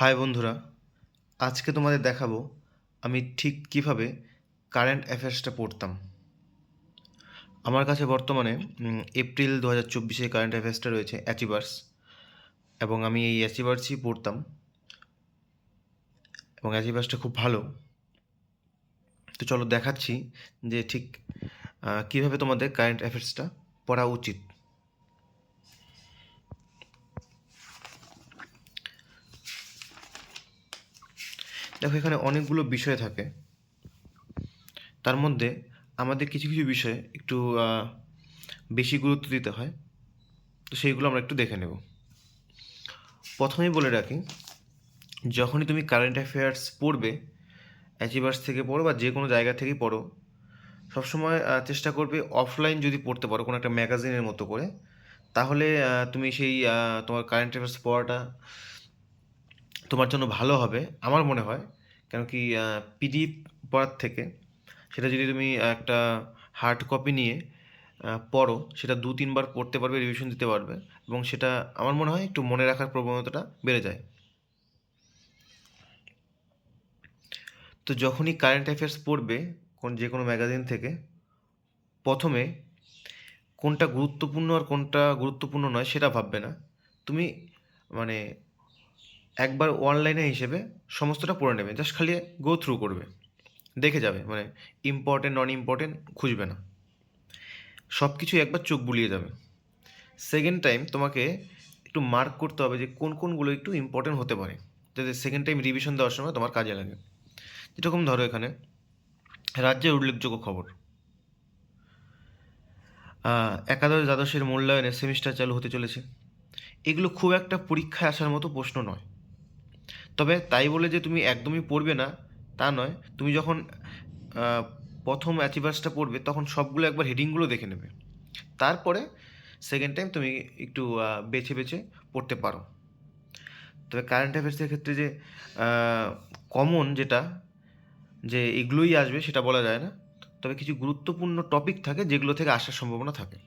High বন্ধুরা, আজকে তোমাদের দেখাবো আমি ঠিক কীভাবে কারেন্ট অ্যাফেয়ার্সটা পড়তাম। আমার কাছে বর্তমানে এপ্রিল দু হাজার চব্বিশে কারেন্ট অ্যাফেয়ার্সটা রয়েছে অ্যাচিভার্স এবং আমি এই অ্যাচিভার্সই পড়তাম এবং অ্যাচিভার্সটা খুব ভালো। তো চলো দেখাচ্ছি যে ঠিক কীভাবে তোমাদের কারেন্ট অ্যাফেয়ার্সটা পড়া উচিত। দেখো, এখানে অনেকগুলো বিষয় থাকে। তার মধ্যে আমাদের কিছু কিছু বিষয়ে একটু বেশি গুরুত্ব দিতে হয়। তো সেইগুলো আমরা একটু দেখে নেব। প্রথমেই বলে রাখি, যখনই তুমি কারেন্ট অ্যাফেয়ার্স পড়বে অ্যাচিভার্স থেকে পড়ো বা যে কোনো জায়গা থেকেই পড়ো, সবসময় চেষ্টা করবে অফলাইন যদি পড়তে পারো কোনো একটা ম্যাগাজিনের মতো করে, তাহলে তুমি সেই তোমার কারেন্ট অ্যাফেয়ার্স পড়াটা তোমার জন্য ভালো হবে, আমার মনে হয়। কেন কি পিডিএফ পড়ার থেকে সেটা যদি তুমি একটা হার্ড কপি নিয়ে পড়ো, সেটা দু, তিনবার পড়তে পারবে রিভিশন দিতে পারবে এবং সেটা আমার মনে হয় একটু মনে রাখার প্রবণতাটা বেড়ে যায়। তো যখনই কারেন্ট অ্যাফেয়ার্স পড়বে কোন যে কোনো ম্যাগাজিন থেকে, প্রথমে কোনটা গুরুত্বপূর্ণ আর কোনটা গুরুত্বপূর্ণ নয় সেটা ভাববে না। তুমি মানে একবার অনলাইনে হিসেবে সমস্তটা পড়ে নেবে। জাস্ট খালি গো থ্রু করবে। দেখে যাবে। মানে ইম্পর্টেন্ট নন ইম্পর্টেন্ট খুঁজবে না। সব কিছু একবার চোখ বুলিয়ে যাবে। সেকেন্ড টাইম তোমাকে একটু মার্ক করতে হবে যে কোন কোনগুলো একটু ইম্পর্টেন্ট হতে পারে। যাতে সেকেন্ড টাইম রিভিশন দেওয়ার সময় তোমার কাজে লাগে। যেরকম ধরো এখানে, রাজ্যের উল্লেখযোগ্য খবর। একাদশ দ্বাদশের মূল্যায়নে সেমিস্টার চালু হতে চলেছে। এগুলো খুব একটা পরীক্ষায় আসার মতো প্রশ্ন নয়। তবে তাই বলে যে তুমি একদমই পড়বে না, তা নয়। তুমি যখন প্রথম অ্যাচিভার্সটা পড়বে, তখন সবগুলো একবার হেডিংগুলো দেখে নেবে। তারপরে সেকেন্ড টাইম তুমি একটু বেছে বেছে পড়তে পারো। তবে কারেন্ট অ্যাফেয়ার্সের ক্ষেত্রে যে কমন যেটা, যে এগুলোই আসবে সেটা বলা যায় না। তবে কিছু গুরুত্বপূর্ণ টপিক থাকে যেগুলো থেকে আসার সম্ভাবনা থাকে।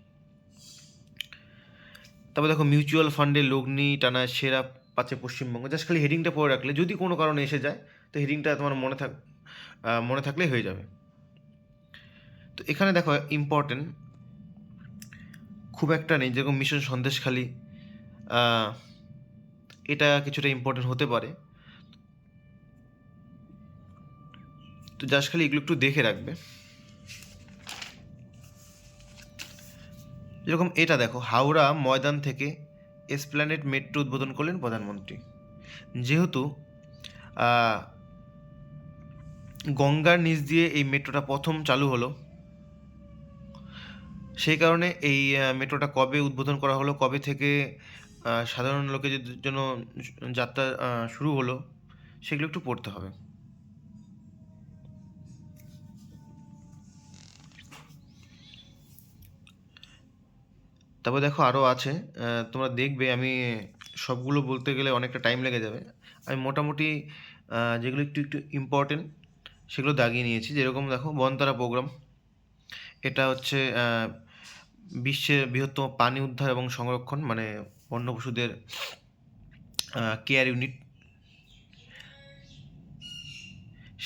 তারপর দেখো মিউচুয়াল ফান্ডে লগ্নি টানা সেরা পাচ্ছে পশ্চিমবঙ্গ। জাস্ট খালি হেডিংটা পড়ে রাখলে যদি কোনো কারণে এসে যায় তো হেডিংটা তোমার মনে থাক মনে থাকলেই হয়ে যাবে। তো এখানে দেখো ইম্পর্টেন্ট খুব একটা নেই যেরকম মিশন সন্দেশখালি আহ, এটা কিছুটা ইম্পর্টেন্ট হতে পারে। তো জাস্ট খালি এগুলো একটু দেখে রাখবে। যেরকম এটা দেখো হাওড়া ময়দান থেকে এসপ্ল্যানেড মেট্রো উদ্বোধন করলেন প্রধানমন্ত্রী। যেহেতু গঙ্গার নিচ দিয়ে এই মেট্রোটা প্রথম চালু হলো, সেই কারণে এই মেট্রোটা কবে উদ্বোধন করা হলো, কবে থেকে সাধারণ লোকের জন্য যাত্রা শুরু হলো, সেগুলো একটু পড়তে হবে। তারপর দেখো আরও আছে তোমরা দেখবে আমি সবগুলো বলতে গেলে অনেকটা টাইম লেগে যাবে। আমি মোটামুটি যেগুলো একটু একটু ইম্পর্টেন্ট সেগুলো দাগিয়ে নিয়েছি। যেরকম দেখো বনতারা প্রোগ্রাম এটা হচ্ছে বিশ্বের বৃহত্তম পানি উদ্ধার এবং সংরক্ষণ মানে বন্য পশুদের care unit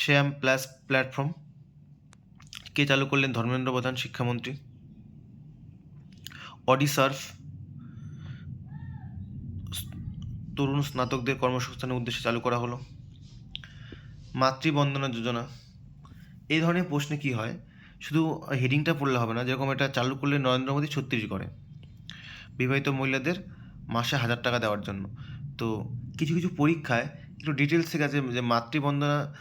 Shyam plus platform, কে চালু করলেন ধর্মেন্দ্র প্রধান, শিক্ষামন্ত্রী। অডিসার্ভ তরুণ স্নাতকদের কর্মসংস্থানের উদ্দেশ্যে চালু করা হলো। মাতৃবন্দনা যোজনা। এই ধরনের প্রশ্নে কি হয়? শুধু হেডিংটা পড়লে হবে না, যেরকম এটা চালু করলে নরেন্দ্র মোদী ছত্রিশ ছত্তিশগড়ে বিবাহিত মহিলাদের মাসে হাজার টাকা দেওয়ার জন্য। তো কিছু কিছু পরীক্ষায় একটু ডিটেলসে গেছে যে মাতৃবন্দনা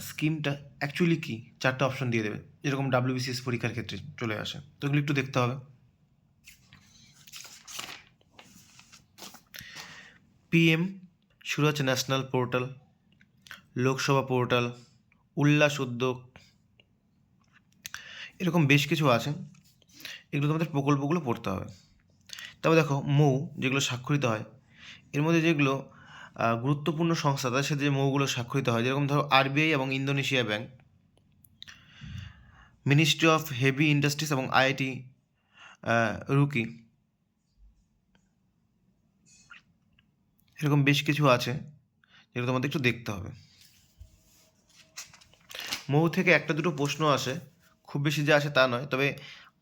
স্কিমটা অ্যাকচুয়ালি কী? চারটা অপশন দিয়ে দেবে। যেরকম ডাব্লিউবিসিএস পরীক্ষার ক্ষেত্রে চলে আসে। তো এগুলো একটু দেখতে হবে। পিএম শুরু ন্যাশনাল পোর্টাল লোকসভা পোর্টাল উল্লাস উদ্যোগ এরকম বেশ কিছু আছে, এগুলো তোমাদের প্রকল্পগুলো পড়তে হবে। তবে দেখো, মৌ, যেগুলো স্বাক্ষরিত হয়, এর মধ্যে যেগুলো গুরুত্বপূর্ণ সংস্থা, তাদের সাথে যে মৌগুলো স্বাক্ষরিত হয়, যেরকম ধরো আরবিআই এবং Indonesia bank ministry of heavy industries এবং আইআইটি রুকি এরকম বেশ কিছু আছে যেগুলো তোমাদের একটু দেখতে হবে। মৌ থেকে একটা দুটো প্রশ্ন আসে, খুব বেশি যে আসে তা নয়, তবে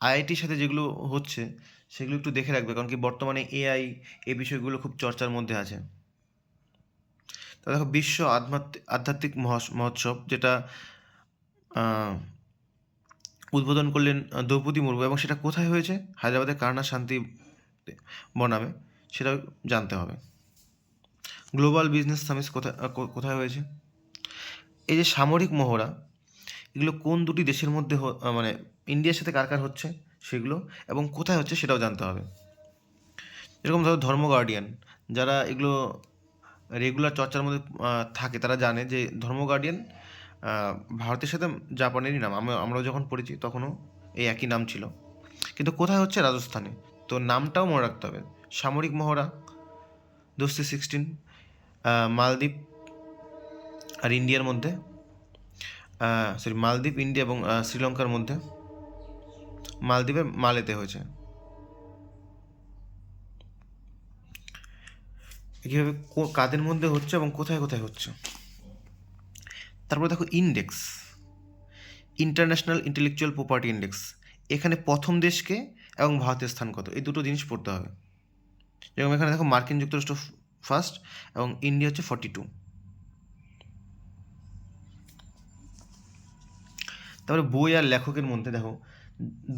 আইআইটির সাথে যেগুলো হচ্ছে সেগুলো একটু দেখে রাখবে, কারণ কি বর্তমানে এআই এ বিষয়গুলো খুব চর্চার মধ্যে আছে। তো দেখো, বিশ্ব আধ্যাত্মিক মহোৎসব যেটা উদ্বোধন করলেন দ্রৌপদী মুর্মু এবং সেটা কোথায় হয়েছে? হায়দ্রাবাদের কারনা শান্তি বনামে, সেটাও জানতে হবে। গ্লোবাল বিজনেস সামিট কোথায় কোথায় হয়েছে? এই যে সামরিক মহড়া, এগুলো কোন দুটি দেশের মধ্যে মানে ইন্ডিয়ার সাথে কার কার হচ্ছে সেগুলো এবং কোথায় হচ্ছে সেটাও জানতে হবে। যেরকম ধরো ধর্ম গার্ডিয়ান যারা এগুলো রেগুলার চর্চার মধ্যে থাকে, তারা জানে যে ধর্ম গার্ডিয়ান ভারতের সাথে জাপানেরই নাম। আমরা যখন পড়েছি তখনও এই একই নাম ছিল। কিন্তু কোথায় হচ্ছে রাজস্থানে? তো নামটাও মনে রাখতে হবে। সামরিক মহড়া, দোস্তি সিক্সটিন মালদ্বীপ আর ইন্ডিয়ার মধ্যে সরি মালদ্বীপ, ইন্ডিয়া এবং শ্রীলঙ্কার মধ্যে মালদ্বীপের মালেতে হয়েছে। কীভাবে কাদের মধ্যে হচ্ছে এবং কোথায় কোথায় হচ্ছে? তারপরে দেখো index international intellectual property index এখানে প্রথম দেশকে এবং ভারতের স্থান কত? এই দুটো জিনিস পড়তে হবে। যেরকম এখানে দেখো মার্কিন যুক্তরাষ্ট্র ফার্স্ট এবং ইন্ডিয়া হচ্ছে ফর্টি টু তারপরে বই আর লেখকের মধ্যে দেখো,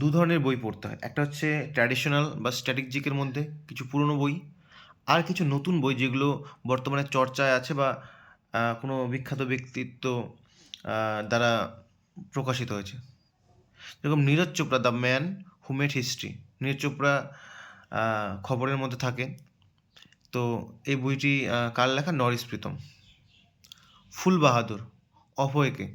দু ধরনের বই পড়তে হয়। একটা হচ্ছে ট্র্যাডিশনাল বা স্ট্র্যাটেজিকের মধ্যে, কিছু পুরনো বই, আর কিছু নতুন বই যেগুলো বর্তমানে চর্চায় আছে বা কোনো বিখ্যাত ব্যক্তিত্ব দ্বারা প্রকাশিত হয়েছে। যেরকম Neeraj Chopra, the man who history. Neeraj Chopra খবরের মধ্যে থাকে। তো এই বইটি কার লেখা? Norris Pritam. Phool Bahadur অভয়কে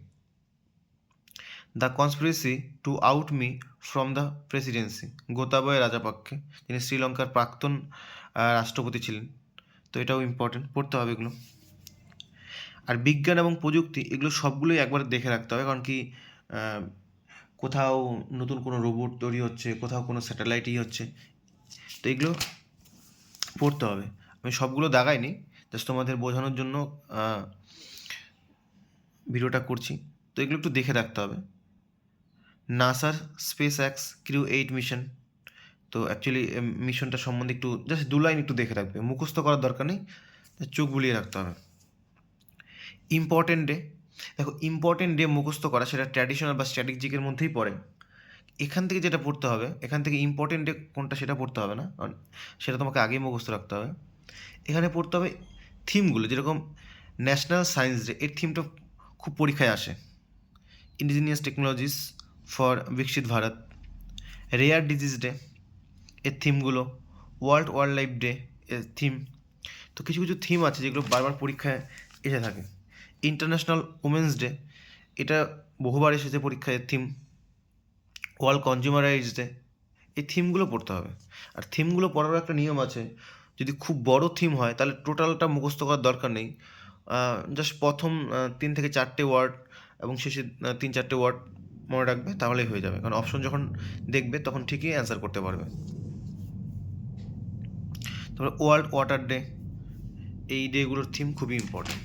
the conspiracy to out me from the presidency, Gotabaya Rajapaksa. যিনি শ্রীলঙ্কার প্রাক্তন রাষ্ট্রপতি ছিলেন। তো এটাও ইম্পর্টেন্ট পড়তে হবে এগুলো। আর বিজ্ঞান এবং প্রযুক্তি, এগুলো সবগুলোই একবার দেখে রাখতে হবে। কারণ কি কোথাও নতুন কোনো রোবট তৈরি হচ্ছে, কোথাও কোনো স্যাটেলাইটই হচ্ছে। তো এগুলো পড়তে হবে। আমি সবগুলো দাগাইনি জাস্ট তোমাদের বোঝানোর জন্য ভিডিওটা করছি। তো এগুলো একটু দেখে রাখতে হবে। নাসার SpaceX crew eight mission, তো অ্যাকচুয়ালি মিশনটা সম্বন্ধে একটু জাস্ট দু লাইন একটু দেখে রাখবে। মুখস্থ করার দরকার নেই চোখ বুলিয়ে রাখতে হবে। ইম্পর্টেন্ট ডে দেখো ইম্পর্টেন্ট ডে মুখস্থ করা সেটা ট্র্যাডিশনাল বা স্ট্র্যাটেজিকের মধ্যেই পড়ে। এখান থেকে যেটা পড়তে হবে, এখান থেকে ইম্পর্টেন্ট ডে কোনটা সেটা পড়তে হবে না সেটা তোমাকে আগেই মুখস্থ রাখতে হবে। এখানে পড়তে হবে থিমগুলো, যেরকম ন্যাশনাল সায়েন্স ডে, এর থিমটা খুব পরীক্ষায় আসে। ইন্ডিজিনিয়াস টেকনোলজিস ফর বিকশিত ভারত রেয়ার ডিজিজ ডে এর থিমগুলো ওয়ার্ল্ড ওয়াইল্ড লাইফ ডে এর থিম। তো কিছু কিছু থিম আছে যেগুলো বারবার পরীক্ষায় এসে থাকে। ইন্টারন্যাশনাল উমেন্স ডে এটা বহুবার এসেছে পরীক্ষায় এর theme. World consumer rights day এই থিমগুলো পড়তে হবে। আর থিমগুলো পড়ারও একটা নিয়ম আছে যদি খুব বড় থিম হয়, তাহলে টোটালটা মুখস্থ করার দরকার নেই। জাস্ট প্রথম তিন থেকে চারটে ওয়ার্ড এবং শেষে তিন চারটে ওয়ার্ড মনে রাখবে, তাহলেই হয়ে যাবে। কারণ অপশন যখন দেখবে, তখন ঠিকই অ্যান্সার করতে পারবে। তারপরে ওয়ার্ল্ড ওয়াটার ডে এই ডেগুলোর থিম খুবই ইম্পর্টেন্ট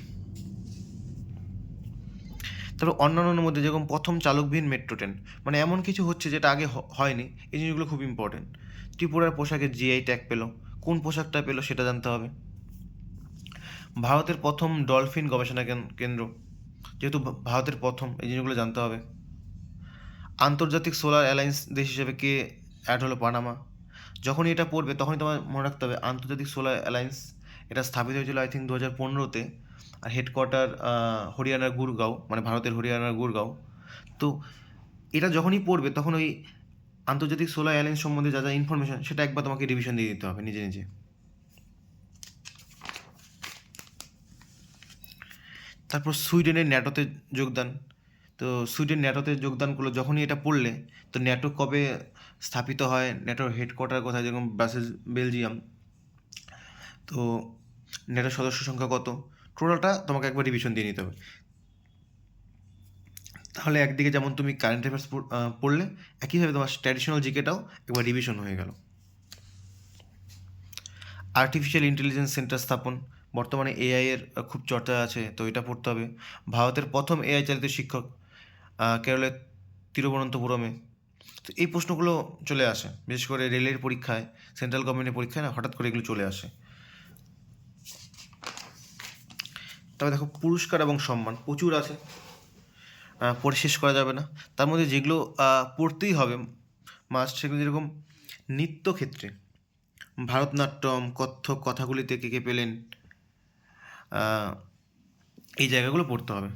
তারপর অন্যান্য মধ্যে যেরকম প্রথম চালকবিহীন মেট্রো ট্রেন মানে এমন কিছু হচ্ছে যেটা আগে হয়নি, এই জিনিসগুলো খুব ইম্পর্টেন্ট ত্রিপুরার পোশাকে জিআই ট্যাগ পেল কোন পোশাকটা পেল সেটা জানতে হবে। ভারতের প্রথম ডলফিন গবেষণা কেন- কেন্দ্র। যেহেতু ভারতের প্রথম, এই জিনিসগুলো জানতে হবে। আন্তর্জাতিক সোলার অ্যালায়েন্স দেশ হিসেবে কে অ্যাড হলো পানামা। যখনই এটা পড়বে তখনই তোমার মনে রাখতে হবে, আন্তর্জাতিক সোলার অ্যালায়েন্স এটা স্থাপিত হয়েছিল আই থিঙ্ক দু হাজার পনেরোতে আর হেডকোয়ার্টার হরিয়ানার গুরগাঁও মানে ভারতের হরিয়ানার গুরগাঁও। তো এটা যখনই পড়বে তখন ওই আন্তর্জাতিক সোলার অ্যালায়েন্স সম্বন্ধে যা যা ইনফরমেশন সেটা একবার তোমাকে রিভিশন দিয়ে দিতে হবে, নিজে নিজে। তারপর সুইডেনের ন্যাটোতে যোগদান। তো সুইডেন ন্যাটোতে যোগদান করল যখনই এটা পড়লে, তো ন্যাটো কবে স্থাপিত হয়, ন্যাটোর হেডকোয়ার্টার কোথায়, যেরকম ব্রাসেলস, বেলজিয়াম। তো ন্যাটোর সদস্য সংখ্যা কত? টোটালটা তোমাকে একবার রিভিশন দিয়ে নিতে হবে। তাহলে একদিকে যেমন তুমি কারেন্ট অ্যাফেয়ার্স পড়লে, একইভাবে তোমার ট্র্যাডিশনাল জিকেটাও একবার রিভিশন হয়ে গেল। আর্টিফিশিয়াল ইন্টেলিজেন্স সেন্টার স্থাপন, বর্তমানে এআই এর খুব চর্চা আছে, তো এটা পড়তে হবে। ভারতের প্রথম এআই চালিত শিক্ষক কেরলের তিরুবনন্তপুরমে। তো এই প্রশ্নগুলো চলে আসে, বিশেষ করে রেলের পরীক্ষায়, সেন্ট্রাল গভর্নমেন্টের পরীক্ষায় না, হঠাৎ করে এগুলো চলে আসে। তবে দেখো, পুরস্কার এবং সম্মান প্রচুর আছে। পড়ে শেষ করা যাবে না। তার মধ্যে যেগুলো পড়তেই হবে মাস্ট সেগুলো যেরকম নৃত্যক্ষেত্রে। ভারতনাট্যম কত্থক কথাগুলিতে কে কে পেলেন এই জায়গাগুলো পড়তে হবে।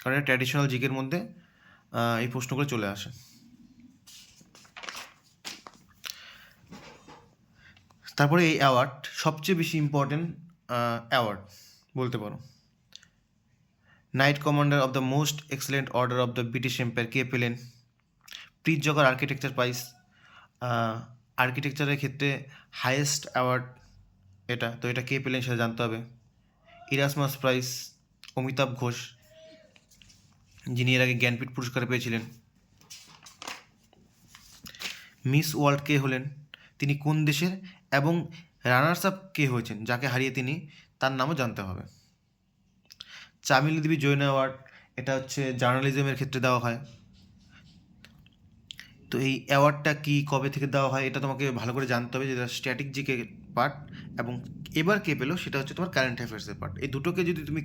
কারণ এটা ট্র্যাডিশনাল জিকের মধ্যে এই প্রশ্নগুলো চলে আসে। তারপরে এই অ্যাওয়ার্ড সবচেয়ে বেশি ইম্পর্টেন্ট অ্যাওয়ার্ড বলতে পারো। Knight commander of the most excellent order of the British empire কে পেলেন? প্রিজ জগার আর্কিটেকচার প্রাইজ আর্কিটেকচারের ক্ষেত্রে হায়েস্ট অ্যাওয়ার্ড এটা, তো এটা কে পেলেন সেটা জানতে হবে। ইরাসমাস প্রাইজ অমিতাভ ঘোষ, যিনি এর আগে জ্ঞানপীঠ পুরস্কার পেয়েছিলেন। মিস ওয়ার্ল্ড কে হলেন? তিনি কোন দেশের এবং রানার্স আপ কে হয়েছেন? যাকে হারিয়ে তিনি, তার নামও জানতে হবে। চামিলি দেবী জৈন অ্যাওয়ার্ড, এটা হচ্ছে জার্নালিজমের ক্ষেত্রে দেওয়া হয়। তো এই অ্যাওয়ার্ডটা কি কবে থেকে দেওয়া হয়, এটা তোমাকে ভালো করে জানতে হবে যেটা স্ট্যাটিক জিকে পার্ট এবং এবার কে পেল সেটা হচ্ছে তোমার কারেন্ট অ্যাফেয়ার্সের পার্ট এই দুটোকে যদি তুমি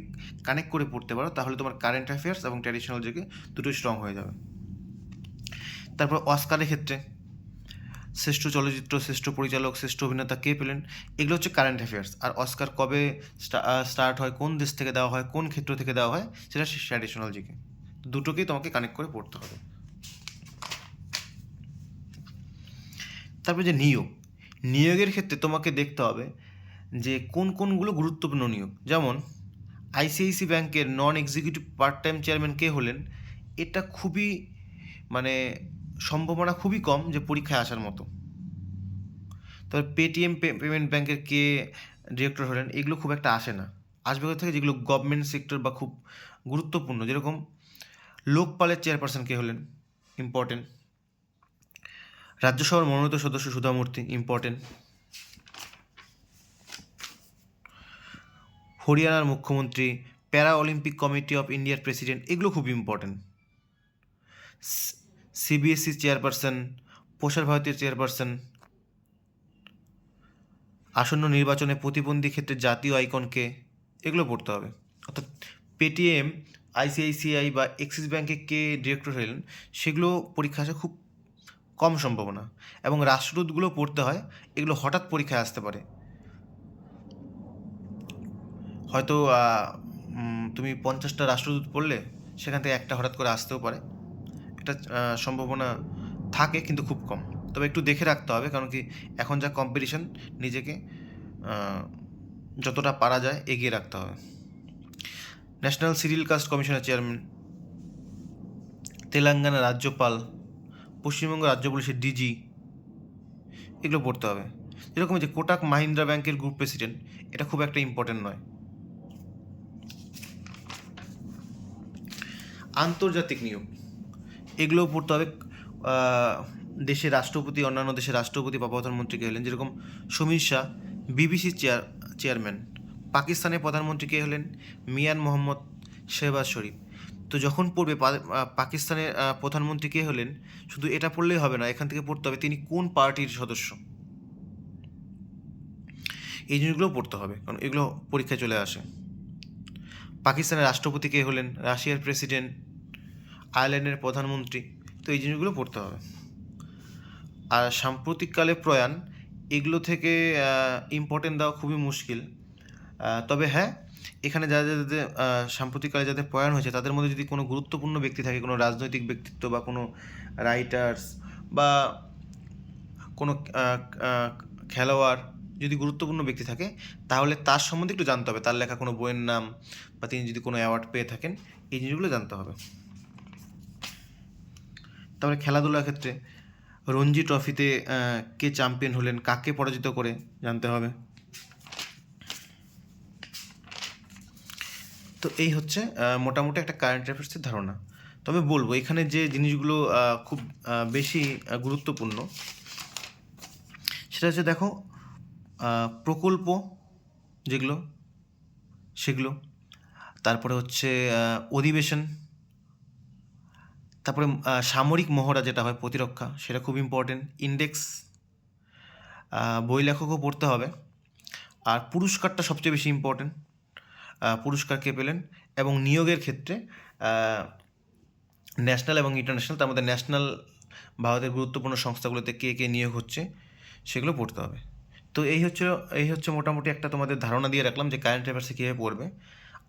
কানেক্ট করে পড়তে পারো, তাহলে তোমার কারেন্ট অ্যাফেয়ার্স এবং ট্র্যাডিশনাল জিকে দুটো স্ট্রং হয়ে যাবে। তারপর অস্কারের ক্ষেত্রে। শ্রেষ্ঠ চলচ্চিত্র, শ্রেষ্ঠ পরিচালক, শ্রেষ্ঠ অভিনেতা কে পেলেন? এগুলো হচ্ছে কারেন্ট অ্যাফেয়ার্স আর অস্কার কবে স্টার্ট হয়, কোন দেশ থেকে দেওয়া হয়, কোন ক্ষেত্র থেকে দেওয়া হয়, সেটা ট্র্যাডিশনাল জিকে দুটোকেই তোমাকে কানেক্ট করে পড়তে হবে। তারপর যে নিয়োগ। নিয়োগের ক্ষেত্রে তোমাকে দেখতে হবে যে কোন কোনগুলো গুরুত্বপূর্ণ নিয়োগ। যেমন আইসিআইসি ব্যাংকের non executive part time chairman কে হলেন, এটা খুবই মানে সম্ভাবনা খুবই কম যে পরীক্ষায় আসার মতো। তবে পেটিএম পেমেন্ট ব্যাংকের কে ডিরেক্টর হলেন, এগুলো খুব একটা আসে না। আসবে থেকে? যেগুলো গভর্নমেন্ট সেক্টর বা খুব গুরুত্বপূর্ণ। যেরকম লোকপালের চেয়ারপারসন কে হলেন ইম্পর্টেন্ট রাজ্যসভার মনোনীত সদস্য সুধামূর্তি ইম্পর্টেন্ট হরিয়ানার মুখ্যমন্ত্রী প্যারা অলিম্পিক কমিটি অফ ইন্ডিয়ার প্রেসিডেন্ট এগুলো খুব ইম্পর্টেন্ট সিবিএসসি চেয়ারপারসন, প্রসার ভারতীর চেয়ারপারসন। আসন্ন নির্বাচনে প্রতিবন্ধী ক্ষেত্রে জাতীয় আইকনকে এগুলো পড়তে হবে। অর্থাৎ পেটিএম, আইসিআইসিআই বা এক্সিস ব্যাংকে কে ডিরেক্টর হলেন, সেগুলো পরীক্ষা আসা খুব কম সম্ভাবনা। এবং রাষ্ট্রদূতগুলো পড়তে হয়, এগুলো হঠাৎ পরীক্ষায় আসতে পারে। হয়তো তুমি পঞ্চাশটা রাষ্ট্রদূত পড়লে, সেখান থেকে একটা হঠাৎ করে আসতেও পারে। আহ, সম্ভাবনা থাকে কিন্তু খুব কম। তবে একটু দেখে রাখতে হবে কারণ কি এখন যা কম্পিটিশন নিজেকে যতটা পারা যায় এগিয়ে রাখতে হবে। ন্যাশনাল সিরিয়াল কাস্ট কমিশনের চেয়ারম্যান তেলেঙ্গানা রাজ্যপাল পশ্চিমবঙ্গ রাজ্য পুলিশের ডিজি এগুলো পড়তে হবে। যেরকম যে কোটাক মাহিন্দ্রা ব্যাংকের গ্রুপ প্রেসিডেন্ট এটা খুব একটা ইম্পর্টেন্ট নয়। আন্তর্জাতিক নিয়োগ। এগুলোও পড়তে হবে দেশের রাষ্ট্রপতি, অন্যান্য দেশের রাষ্ট্রপতি বা প্রধানমন্ত্রী কে হলেন, যেরকম Samir Shah BBC chair chairman পাকিস্তানের প্রধানমন্ত্রী কে হলেন? মিয়ান মোহাম্মদ শেহবাজ শরীফ। তো যখন পড়বে পাকিস্তানের প্রধানমন্ত্রী কে হলেন? শুধু এটা পড়লেই হবে না, এখান থেকে পড়তে হবে তিনি কোন পার্টির সদস্য। এই জিনিসগুলো পড়তে হবে, কারণ এগুলো পরীক্ষায় চলে আসে। পাকিস্তানের রাষ্ট্রপতি কে হলেন? রাশিয়ার প্রেসিডেন্ট আয়ারল্যান্ডের প্রধানমন্ত্রী। তো এই জিনিসগুলো পড়তে হবে। আর সাম্প্রতিককালে প্রয়াণ, এগুলো থেকে ইম্পর্টেন্ট দেওয়া খুবই মুশকিল। তবে হ্যাঁ এখানে যাদের যাদের সাম্প্রতিককালে যাদের প্রয়াণ হয়েছে, তাদের মধ্যে যদি কোনো গুরুত্বপূর্ণ ব্যক্তি থাকে, কোনো রাজনৈতিক ব্যক্তিত্ব বা কোনো রাইটার্স বা কোনো খেলোয়াড় যদি গুরুত্বপূর্ণ ব্যক্তি থাকে, তাহলে তার সম্বন্ধে একটু জানতে হবে। তার লেখা কোনো বইয়ের নাম বা তিনি যদি কোনো অ্যাওয়ার্ড পেয়ে থাকেন, এই জিনিসগুলো জানতে হবে। তারপরে খেলাধুলার ক্ষেত্রে রঞ্জি ট্রফিতে কে চ্যাম্পিয়ন হলেন, কাকে পরাজিত করে জানতে হবে। তো এই হচ্ছে মোটামুটি একটা কারেন্ট অ্যাফেয়ার্সের ধারণা। তবে বলব, এখানে যে জিনিসগুলো খুব বেশি গুরুত্বপূর্ণ, সেটা হচ্ছে দেখো প্রকল্প যেগুলো, সেগুলো, তারপরে হচ্ছে অধিবেশন তারপরে সামরিক মহড়া যেটা হয় প্রতিরক্ষা, সেটা খুব ইম্পর্টেন্ট ইন্ডেক্স বই লেখকও পড়তে হবে। আর পুরস্কারটা সবচেয়ে বেশি ইম্পর্টেন্ট পুরস্কার কে পেলেন? এবং নিয়োগের ক্ষেত্রে ন্যাশনাল এবং ইন্টারন্যাশনাল তার মধ্যে ন্যাশনাল ভারতের গুরুত্বপূর্ণ সংস্থাগুলোতে কে কে নিয়োগ হচ্ছে, সেগুলো পড়তে হবে। তো এই হচ্ছে এই হচ্ছে মোটামুটি একটা তোমাদের ধারণা দিয়ে রাখলাম যে কারেন্ট অ্যাফেয়ার্সে কীভাবে পড়বে।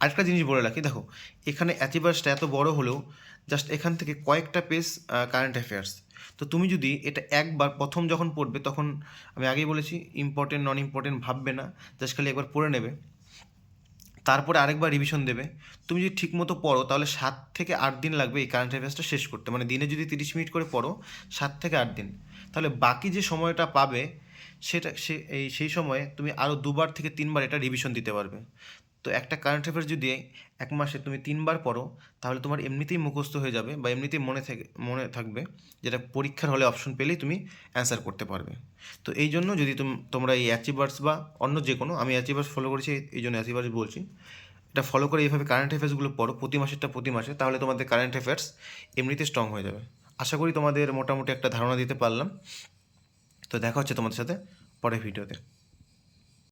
আরেকটা জিনিস বলে রাখি, দেখো, এখানে অ্যাচিভার্সটা এত বড় হলেও জাস্ট এখান থেকে কয়েকটা পেজ কারেন্ট অ্যাফেয়ার্স তো তুমি যদি এটা একবার প্রথম যখন পড়বে, তখন আমি আগেই বলেছি ইম্পর্টেন্ট নন ইম্পর্টেন্ট ভাববে না জাস্ট খালি একবার পড়ে নেবে। তারপরে আরেকবার রিভিশন দেবে। তুমি যদি ঠিকমতো পড়ো, তাহলে সাত থেকে আট দিন লাগবে এই কারেন্ট অ্যাফেয়ার্সটা শেষ করতে। মানে দিনে যদি তিরিশ মিনিট করে পড়ো, সাত থেকে আট দিন। তাহলে বাকি যে সময়টা পাবে, সেটা সে, এই, সেই সময়ে তুমি আরও দুবার থেকে তিনবার এটা রিভিশন দিতে পারবে। তো একটা কারেন্ট অ্যাফেয়ার্স যদি এক মাসে তুমি তিনবার পড়ো, তাহলে তোমার এমনিতেই মুখস্থ হয়ে যাবে বা এমনিতেই মনে থেকে, মনে থাকবে যেটা পরীক্ষার হলে অপশন পেলেই তুমি অ্যান্সার করতে পারবে। তো এই জন্য যদি তুম- তোমরা এই অ্যাচিভার্স বা অন্য যে কোনো আমি অ্যাচিভার্স ফলো করেছি, এই জন্য অ্যাচিভার্স বলছি, এটা ফলো করে এইভাবে কারেন্ট অ্যাফেয়ার্সগুলো পড়ো প্রতি মাসেরটা প্রতি মাসে, তাহলে তোমাদের কারেন্ট অ্যাফেয়ার্স এমনিতে স্ট্রং হয়ে যাবে। আশা করি তোমাদের মোটামুটি একটা ধারণা দিতে পারলাম। তো দেখা হচ্ছে তোমাদের সাথে পরের ভিডিওতে